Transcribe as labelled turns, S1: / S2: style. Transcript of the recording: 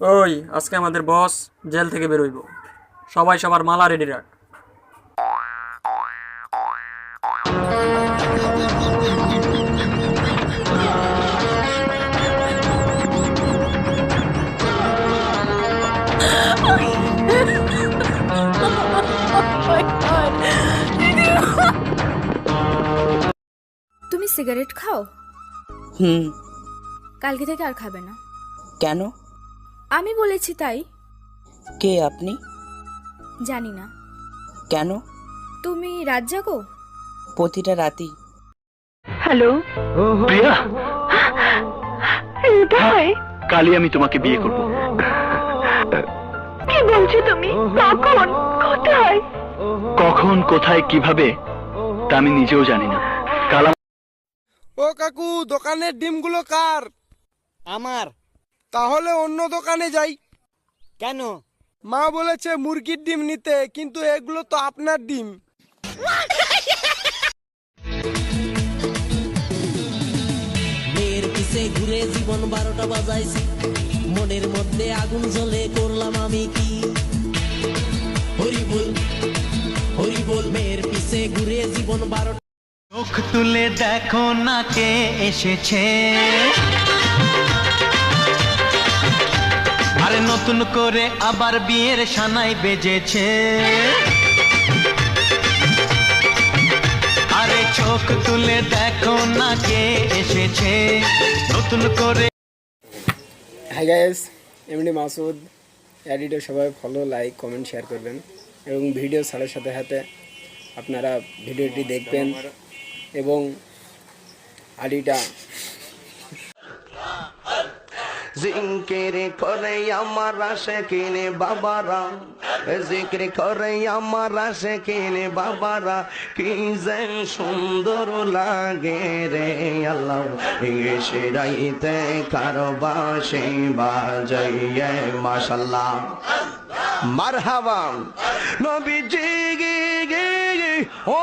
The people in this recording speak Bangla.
S1: ওই আজকে আমাদের বস জেল থেকে বেরোইব। সবাই সবার মালা রেডি রাখ।
S2: তুমি সিগারেট খাও?
S3: হুম।
S2: কালকে থেকে আর খাবে না।
S3: কেন?
S2: আমি বলেছি তাই।
S3: কে আপনি?
S2: জানি না।
S3: কেন?
S2: তুমি রাত। জাগো
S3: প্রতিটা রাতেই
S4: প্রিয়া কালই আমি তোমাকে বিয়ে করব।
S5: কি বলছো তুমি? কখন? কোথায়?
S4: কখন কোথায় কীভাবে তা আমি নিজেও জানি না। কাল
S6: ও কাকু দোকানের ডিমগুলো কার?
S7: আমার।
S6: তাহলে অন্য দোকানে যাই।
S7: কেন?
S6: মা বলেছে মুরগির ডিম নিতে কিন্তু এগুলো তো আপনার ডিম।
S8: মেয়ের পিছে ঘুরে জীবন বারোটা বাজাইছি। মনের মধ্যে আগুন জ্বলে করলাম আমি কি? হরি বল হরি বল মেয়ের পিছে ঘুরে জীবন বারোটা
S9: চোখ তুলে দেখো না কে এসেছে। নতুন করে আবার বিয়ের সানাই বেজেছে। আরে চোখ তুলে দেখো না কে এসেছে। নতুন করে
S6: হ্যাঁ গাইস এমনি মাসুদ এডিটর সবাই ফলো লাইক কমেন্ট শেয়ার করবেন। এবং ভিডিও ছাড়ার সাথে সাথে আপনারা ভিডিওটি দেখবেন। এবং আডিটা
S10: জিকির করে আমার আসে কিনে বাবারা, জিকির করে আমার আসে কিনে বাবারা, কি যে সুন্দর লাগে রে আল্লাহ। এসে রাইতে কারও বাসে বাজাইয়ে মাশাল্লাহ মারহাবা। নবীজি গে গে, ও